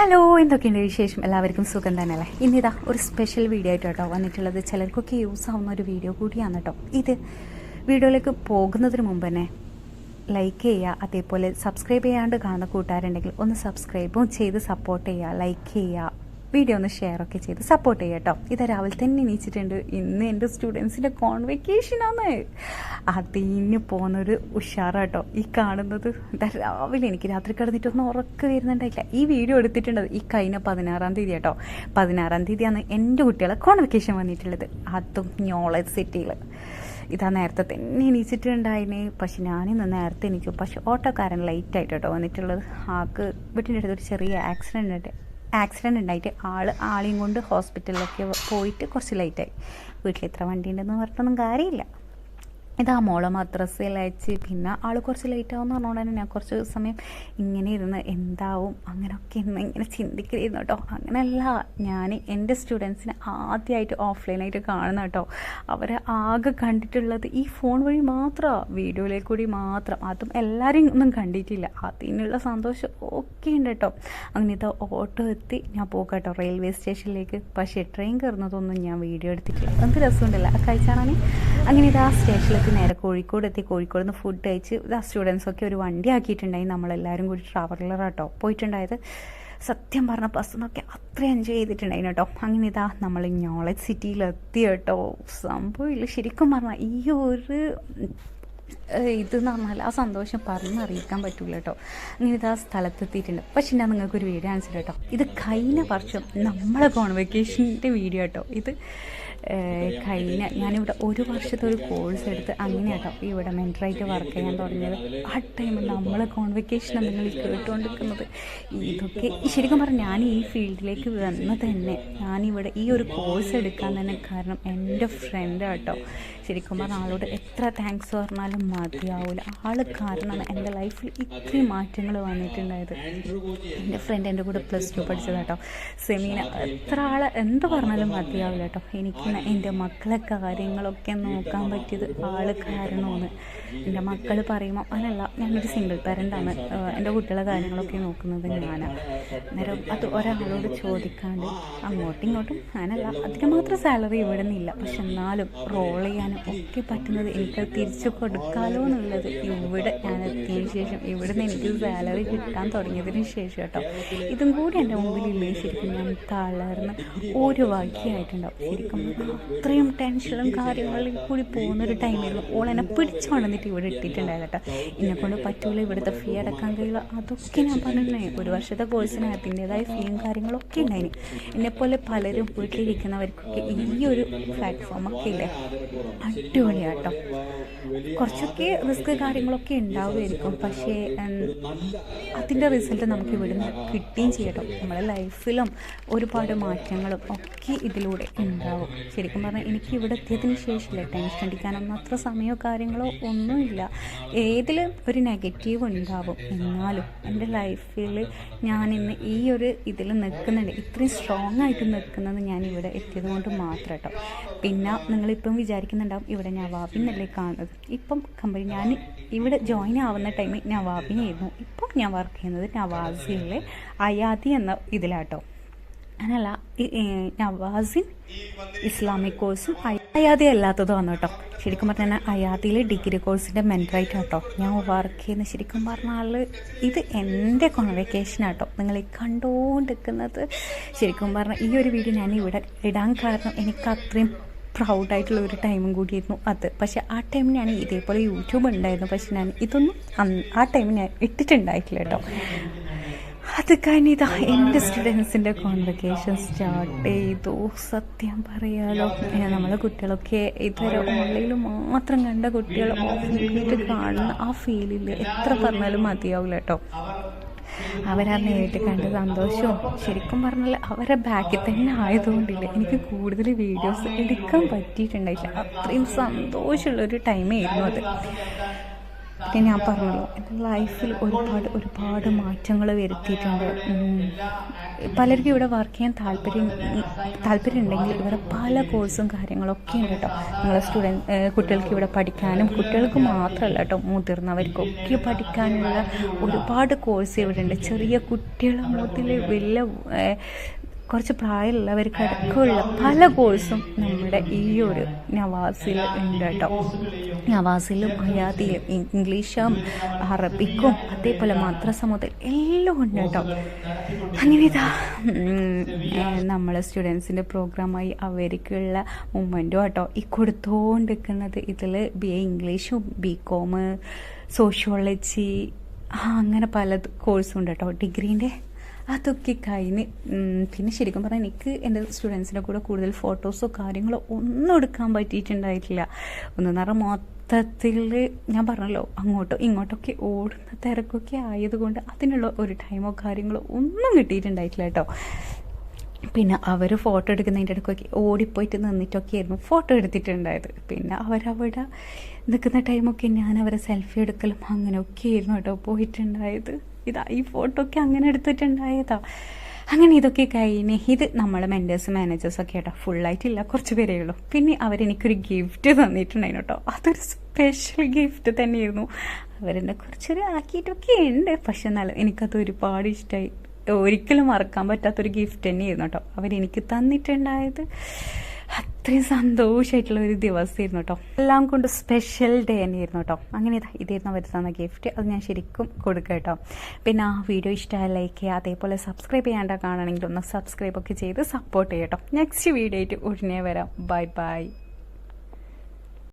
Hello എന്തൊക്കെയുണ്ട് വിശേഷം? എല്ലാവർക്കും സുഖം തന്നെയല്ലേ? ഇന്നിതാ ഒരു സ്പെഷ്യൽ വീഡിയോ ആയിട്ട് കേട്ടോ വന്നിട്ടുള്ളത്. ചിലർക്കൊക്കെ യൂസ് ആവുന്ന ഒരു വീഡിയോ കൂടിയാണ് കേട്ടോ ഇത് വീഡിയോയിലേക്ക് പോകുന്നതിന് മുമ്പ് തന്നെ ലൈക്ക് ചെയ്യുക അതേപോലെ സബ്സ്ക്രൈബ് ചെയ്യാണ്ട് കാണുന്ന കൂട്ടുകാരുണ്ടെങ്കിൽ ഒന്ന് സബ്സ്ക്രൈബും ചെയ്ത് സപ്പോർട്ട് ചെയ്യുക ലൈക്ക് ചെയ്യുക വീഡിയോ ഒന്ന് ഷെയർ ഒക്കെ ചെയ്ത് സപ്പോർട്ട് ചെയ്യാം കേട്ടോ ഇത് രാവിലെ തന്നെ എണീച്ചിട്ടുണ്ട്. ഇന്ന് എന്റെ സ്റ്റുഡൻസിന്റെ കോൺവെക്കേഷനാണ് അതിന് പോകുന്നൊരു ഉഷാറാട്ടോ ഈ കാണുന്നത് രാവിലെ എനിക്ക് രാത്രി കിടന്നിട്ടൊന്നും ഉറക്കം വരുന്നുണ്ടായില്ല. ഈ വീഡിയോ എടുത്തിട്ടുണ്ടത് ഈ കഴിഞ്ഞ പതിനാറാം തീയതി കേട്ടോ പതിനാറാം തീയതിയാണ് എന്റെ കുട്ടികളെ കോൺവെക്കേഷൻ വന്നിട്ടുള്ളത്. അതും നോളജ് സിറ്റിയിൽ ഇതാ നേരത്തെ തന്നെ എണീച്ചിട്ടുണ്ടായിന്. പക്ഷെ ഞാനിന്ന് നേരത്തെ എനിക്ക് പക്ഷെ ഓട്ടോക്കാരൻ ലേറ്റ് കേട്ടോ വന്നിട്ടുള്ളത്. ആൾക്ക് വീട്ടിന്റെ അടുത്തൊരു ചെറിയ ആക്സിഡന്റ് ഉണ്ട്. ആക്സിഡന്റ് ഉണ്ടായിട്ട് ആൾ ആളെയും കൊണ്ട് ഹോസ്പിറ്റലിലൊക്കെ പോയിട്ട് കുറച്ച് ലേറ്റായി വീട്ടിൽ എത്ര വണ്ടി ഉണ്ടെന്ന് പറഞ്ഞിട്ടൊന്നും കാര്യമില്ല. ഇതാ മോളെ മദ്രസയിൽ അയച്ച്. പിന്നെ ആൾ കുറച്ച് ലേറ്റ് ആവുമെന്ന് പറഞ്ഞുകൊണ്ട് തന്നെ ഞാൻ കുറച്ച് സമയം ഇങ്ങനെ ഇരുന്ന് എന്താവും അങ്ങനെയൊക്കെ ഇന്ന് ഇങ്ങനെ ചിന്തിക്കുന്നു കേട്ടോ അങ്ങനെയല്ല ഞാൻ എന്റെ സ്റ്റുഡൻസിനെ ആദ്യമായിട്ട് ഓഫ്ലൈനായിട്ട് കാണുന്ന കേട്ടോ അവരെ ആകെ കണ്ടിട്ടുള്ളത് ഈ ഫോൺ വഴി മാത്രം വീഡിയോയിലേക്ക് കൂടി മാത്രം. അതും എല്ലാവരെയും ഒന്നും കണ്ടിട്ടില്ല. അതിനുള്ള സന്തോഷം ഒക്കെ ഉണ്ട് കേട്ടോ അങ്ങനെ ഇതാ ഓട്ടോ എത്തി. ഞാൻ പോകാം കേട്ടോ റെയിൽവേ സ്റ്റേഷനിലേക്ക് പക്ഷേ ട്രെയിൻ കയറുന്നതൊന്നും ഞാൻ വീഡിയോ എടുത്തിട്ടില്ല. എന്ത് രസമുണ്ടല്ലോ? ആ കഴിച്ചാണെ അങ്ങനെ ആ സ്റ്റേഷനിലേക്ക് നേരെ കോഴിക്കോട് എത്തി. കോഴിക്കോട് നിന്ന് ഫുഡ് കഴിച്ച് ഇതാ സ്റ്റുഡൻസൊക്കെ ഒരു വണ്ടി ആക്കിയിട്ടുണ്ടായി. നമ്മളെല്ലാവരും കൂടി ട്രാവലറാട്ടോ പോയിട്ടുണ്ടായത് സത്യം പറഞ്ഞ ബസ്സിനൊക്കെ അത്ര എൻജോയ് ചെയ്തിട്ടുണ്ടായിരുന്നു കേട്ടോ. അങ്ങനെ ഇതാ നമ്മൾ നോളജ് സിറ്റിയിലെത്തി കേട്ടോ. സംഭവമില്ല ശരിക്കും പറഞ്ഞാൽ ഈ ഒരു ഇത് എന്ന് പറഞ്ഞാൽ ആ സന്തോഷം പറഞ്ഞറിയിക്കാൻ പറ്റൂല കേട്ടോ. അങ്ങനെ ഇത് ആ സ്ഥലത്തെത്തിയിട്ടുണ്ട്. പക്ഷെ ഞാൻ നിങ്ങൾക്കൊരു വീഡിയോ കാണിച്ചിട്ട് കേട്ടോ. ഇത് കഴിഞ്ഞ വർഷം നമ്മളെ കോൺവെക്കേഷന്റെ വീഡിയോ കേട്ടോ ഇത് കഴിഞ്ഞ ഞാനിവിടെ ഒരു വർഷത്തെ ഒരു കോഴ്സ് എടുത്ത് അങ്ങനെ കേട്ടോ ഇവിടെ മെന്ററായിട്ട് വർക്ക് ചെയ്യാൻ തുടങ്ങിയത്. ആ ടൈമിൽ നമ്മൾ കോൺവെക്കേഷനാണ് നിങ്ങൾ കേട്ടുകൊണ്ടിരിക്കുന്നത്. ഇതൊക്കെ ശരിക്കും പറഞ്ഞാൽ ഞാൻ ഈ ഫീൽഡിലേക്ക് വന്ന് തന്നെ ഞാനിവിടെ ഈ ഒരു കോഴ്സ് എടുക്കാൻ തന്നെ കാരണം എന്റെ ഫ്രണ്ട് കേട്ടോ ശരിക്കും പറഞ്ഞാൽ ആളോട് എത്ര താങ്ക്സ് പറഞ്ഞാലും മതിയാവില്ല ആൾ കാരണമാണ് എന്റെ ലൈഫിൽ ഇത്രയും മാറ്റങ്ങൾ വന്നിട്ടുണ്ടായത്. എന്റെ ഫ്രണ്ട് എന്റെ കൂടെ പ്ലസ് ടു പഠിച്ചത് കേട്ടോ സെമീന എത്ര ആൾ എന്ത് പറഞ്ഞാലും മതിയാവില്ല കേട്ടോ എനിക്ക് എന്റെ മക്കളെ കാര്യങ്ങളൊക്കെ നോക്കാൻ പറ്റിയത് ആൾ കാരണമാണ്. എന്റെ മക്കൾ പറയുമ്പോൾ അതല്ല ഞാനൊരു സിംഗിൾ പാരന്റാണ് എന്റെ കുട്ടികളെ കാര്യങ്ങളൊക്കെ നോക്കുന്നത് ഞാനാണ് അന്നേരം അത് ഒരാളോട് ചോദിക്കാണ്ട് അങ്ങോട്ടും ഇങ്ങോട്ടും ഞാനല്ല അതിന് മാത്രം സാലറി ഇവിടെ നിന്നില്ല പക്ഷെ എന്നാലും റോൾ ചെയ്യാനും ഒക്കെ പറ്റുന്നത് എനിക്ക് തിരിച്ചു കൊടുക്കാലോ എന്നുള്ളത് ഇവിടെ ഞാൻ എത്തിയതിന് ശേഷം ഇവിടെ നിന്ന് എനിക്ക് സാലറി കിട്ടാൻ തുടങ്ങിയതിന് ശേഷം കേട്ടോ. ഇതും കൂടി എന്റെ മുമ്പിൽ ഇല്ലേ ശരിക്കും ഞാൻ തളർന്ന് ഒരു വകയായിട്ടുണ്ടാവും ശരിക്കും അത്രയും ടെൻഷനും കാര്യങ്ങളും കൂടി പോകുന്നൊരു ടൈമിൽ ഓൾ എന്നെ പിടിച്ചു കൊണ്ടുവന്നിട്ട് ഇവിടെ ഇട്ടിട്ടുണ്ടായിരുന്നു കേട്ടോ. എന്നെ കൊണ്ട് പറ്റൂല ഇവിടുത്തെ ഫീ അടക്കാൻ കഴിയില്ല. അതൊക്കെ ഞാൻ പറഞ്ഞിട്ടുണ്ടായി ഒരു വർഷത്തെ കോഴ്സിന് അതിന്റെതായ ഫീയും കാര്യങ്ങളൊക്കെ ഉണ്ടായിന്. എന്നെപ്പോലെ പലരും വീട്ടിലിരിക്കുന്നവർക്കൊക്കെ ഈ ഒരു പ്ലാറ്റ്ഫോമൊക്കെ ഇല്ലേ? അടിപൊളിയാട്ടോ. കുറച്ചൊക്കെ റിസ്ക് കാര്യങ്ങളൊക്കെ ഉണ്ടാവുമായിരിക്കും. പക്ഷേ അതിന്റെ റിസൾട്ട് നമുക്ക് ഇവിടുന്ന് കിട്ടുകയും ചെയ്യട്ടോ നമ്മുടെ ലൈഫിലും ഒരുപാട് മാറ്റങ്ങളും ഒക്കെ ഇതിലൂടെ ഉണ്ടാവും. ശരിക്കും പറഞ്ഞാൽ എനിക്ക് ഇവിടെ എത്തിയതിന് ശേഷമില്ല ടെൻഷൻ അടിക്കാനൊന്നും അത്ര സമയമോ കാര്യങ്ങളോ ഒന്നുമില്ല. ഏതിൽ ഒരു നെഗറ്റീവ് ഉണ്ടാവും? എന്നാലും എന്റെ ലൈഫിൽ ഞാൻ ഇന്ന് ഈ ഒരു ഇതിൽ നിൽക്കുന്നുണ്ട്. ഇത്രയും സ്ട്രോങ് ആയിട്ട് നിൽക്കുന്നത് ഞാൻ ഇവിടെ എത്തിയത് കൊണ്ട് മാത്രം കേട്ടോ. പിന്നെ നിങ്ങളിപ്പം വിചാരിക്കുന്നുണ്ടാവും ഇവിടെ നവാബിന്നല്ലേ കാണുന്നത്. ഇപ്പം കമ്പനി ഞാൻ ഇവിടെ ജോയിൻ ആവുന്ന ടൈമിൽ നവാബിനായിരുന്നു ഇപ്പം ഞാൻ വർക്ക് ചെയ്യുന്നത് നവാസിയിലെ അയാദി എന്ന ഇതിലാട്ടോ. അങ്ങനല്ല നവാസിൻ ഇസ്ലാമിക് കോഴ്സും അയാദി അല്ലാത്തതും ആണ് കേട്ടോ. ശരിക്കും പറഞ്ഞാൽ അയാദിയിൽ ഡിഗ്രി കോഴ്സിന്റെ മെന്ററായിട്ട് കേട്ടോ. ഞാൻ വർക്ക് ചെയ്യുന്ന ശരിക്കും പറഞ്ഞാൽ ഇത് എന്റെ കോൺവെക്കേഷൻ ആട്ടോ നിങ്ങൾ ഈ കണ്ടുകൊണ്ടിരിക്കുന്നത് ശരിക്കും പറഞ്ഞാൽ ഈ ഒരു വീഡിയോ ഞാൻ ഇവിടെ ഇടാൻ കാരണം എനിക്ക് അത്രയും പ്രൗഡായിട്ടുള്ള ഒരു ടൈമും കൂടിയായിരുന്നു അത്. പക്ഷേ ആ ടൈമിൽ ഞാൻ ഇതേപോലെ യൂട്യൂബ് ഉണ്ടായിരുന്നു. പക്ഷെ ഞാൻ ഇതൊന്നും ആ ടൈമിൽ ഞാൻ ഇട്ടിട്ടുണ്ടായിട്ടില്ല കേട്ടോ. അത് കഴിഞ്ഞിതാ എന്റെ സ്റ്റുഡൻസിന്റെ കോൺവെക്കേഷൻ സ്റ്റാർട്ട് ചെയ്തു. സത്യം പറയാലോ. നമ്മളെ കുട്ടികളൊക്കെ ഇതുവരെ ഓൺലൈനിൽ മാത്രം കണ്ട കുട്ടികൾ ഓഫ്ലൈനായിട്ട് കാണുന്ന ആ ഫീലിൽ എത്ര പറഞ്ഞാലും മതിയാവില്ല കേട്ടോ. അവരാ നേരിട്ട് കണ്ട സന്തോഷവും ശരിക്കും പറഞ്ഞാൽ അവരെ ബാക്കിൽ തന്നെ ആയതുകൊണ്ടില്ല? എനിക്ക് കൂടുതൽ വീഡിയോസ് എടുക്കാൻ പറ്റിയിട്ടുണ്ടായില്ല. അത്രയും സന്തോഷമുള്ളൊരു ടൈമായിരുന്നു അത്. പിന്നെ ഞാൻ പറഞ്ഞല്ലോ എന്റെ ലൈഫിൽ ഒരുപാട് ഒരുപാട് മാറ്റങ്ങൾ വരുത്തിയിട്ടുണ്ട്. പലർക്കും ഇവിടെ വർക്ക് ചെയ്യാൻ താല്പര്യം താല്പര്യം ഉണ്ടെങ്കിൽ ഇവിടെ പല കോഴ്സും കാര്യങ്ങളൊക്കെ ഉണ്ട് കേട്ടോ. നിങ്ങളെ സ്റ്റുഡന്റ് കുട്ടികൾക്ക് ഇവിടെ പഠിക്കാനും കുട്ടികൾക്ക് മാത്രമല്ല കേട്ടോ മുതിർന്നവർക്കൊക്കെ പഠിക്കാനുള്ള ഒരുപാട് കോഴ്സ് ഇവിടെ ഉണ്ട്. ചെറിയ കുട്ടികളെ മുതൽ വലിയ കുറച്ച് പ്രായമുള്ളവർക്ക് അടക്കമുള്ള പല കോഴ്സും നമ്മുടെ ഈ ഒരു നവാസിൽ ഉണ്ട് കേട്ടോ. നവാസിലും ഹയാത്തിലും ഇംഗ്ലീഷും അറബിക്കും അതേപോലെ മദ്രസ മുതൽ എല്ലാം ഉണ്ട് കേട്ടോ. അങ്ങനെ ഇതാ നമ്മളെ സ്റ്റുഡൻസിന്റെ പ്രോഗ്രാമായി അവർക്കുള്ള മൂമെന്റും കേട്ടോ ഈ കൊടുത്തുകൊണ്ടിരിക്കുന്നത് ഇതിൽ ബി എ ഇംഗ്ലീഷും ബി കോം സോഷ്യോളജി അങ്ങനെ പല കോഴ്സും ഉണ്ട് കേട്ടോ. ഡിഗ്രീന്റെ അതൊക്കെ കഴിഞ്ഞ് പിന്നെ ശരിക്കും പറഞ്ഞാൽ എനിക്ക് എന്റെ സ്റ്റുഡൻസിന്റെ കൂടെ കൂടുതൽ ഫോട്ടോസോ കാര്യങ്ങളോ ഒന്നും എടുക്കാൻ പറ്റിയിട്ടുണ്ടായിട്ടില്ല. ഒന്നെന്ന് പറഞ്ഞാൽ മൊത്തത്തിൽ ഞാൻ പറഞ്ഞല്ലോ അങ്ങോട്ടോ ഇങ്ങോട്ടൊക്കെ ഓടുന്ന തിരക്കൊക്കെ ആയതുകൊണ്ട് അതിനുള്ള ഒരു ടൈമോ കാര്യങ്ങളോ ഒന്നും കിട്ടിയിട്ടുണ്ടായിട്ടില്ല കേട്ടോ. പിന്നെ അവർ ഫോട്ടോ എടുക്കുന്നതിന്റെ ഇടയ്ക്കൊക്കെ ഓടിപ്പോയിട്ട് നിന്നിട്ടൊക്കെ ആയിരുന്നു ഫോട്ടോ എടുത്തിട്ടുണ്ടായത്. പിന്നെ അവരവിടെ നിൽക്കുന്ന ടൈമൊക്കെ ഞാൻ അവരെ സെൽഫി എടുക്കലും അങ്ങനെയൊക്കെ ആയിരുന്നു കേട്ടോ പോയിട്ടുണ്ടായത്. ഇതാ ഈ ഫോട്ടോ ഒക്കെ അങ്ങനെ എടുത്തിട്ടുണ്ടായതാ. അങ്ങനെ ഇതൊക്കെ കഴിഞ്ഞ് ഇത് നമ്മളെ മെന്റേഴ്സ് മാനേജേഴ്സ് ഒക്കെ കേട്ടോ ഫുള്ളായിട്ടില്ല കുറച്ച് പേരേ ഉള്ളൂ. പിന്നെ അവരെനിക്കൊരു ഗിഫ്റ്റ് തന്നിട്ടുണ്ടായിരുന്നു കേട്ടോ. അതൊരു സ്പെഷ്യൽ ഗിഫ്റ്റ് തന്നെയായിരുന്നു. അവരെന്നെ കുറച്ചൊരു ആക്കിയിട്ടൊക്കെ ഉണ്ട്. പക്ഷെ എന്നാലും എനിക്കത് ഒരുപാട് ഇഷ്ടമായി ഒരിക്കലും മറക്കാൻ പറ്റാത്തൊരു ഗിഫ്റ്റ് തന്നെയായിരുന്നു കേട്ടോ. അവരെനിക്ക് തന്നിട്ടുണ്ടായത്. അത്രയും സന്തോഷമായിട്ടുള്ള ഒരു ദിവസമായിരുന്നു കേട്ടോ എല്ലാം കൊണ്ട് സ്പെഷ്യൽ ഡേ തന്നെയായിരുന്നു കേട്ടോ അങ്ങനെ ഇതാ ഇതായിരുന്നു അവർ തന്ന ഗിഫ്റ്റ് അത് ഞാൻ ശരിക്കും കൊടുക്കുക കേട്ടോ പിന്നെ ആ വീഡിയോ ഇഷ്ടമായ ലൈക്ക് ചെയ്യുക അതേപോലെ സബ്സ്ക്രൈബ് ചെയ്യാണ്ട കാണണമെങ്കിൽ ഒന്ന് സബ്സ്ക്രൈബ് ഒക്കെ ചെയ്ത് സപ്പോർട്ട് ചെയ്യട്ടോ നെക്സ്റ്റ് വീഡിയോ ആയിട്ട് ഉടനെ വരാം. Bye bye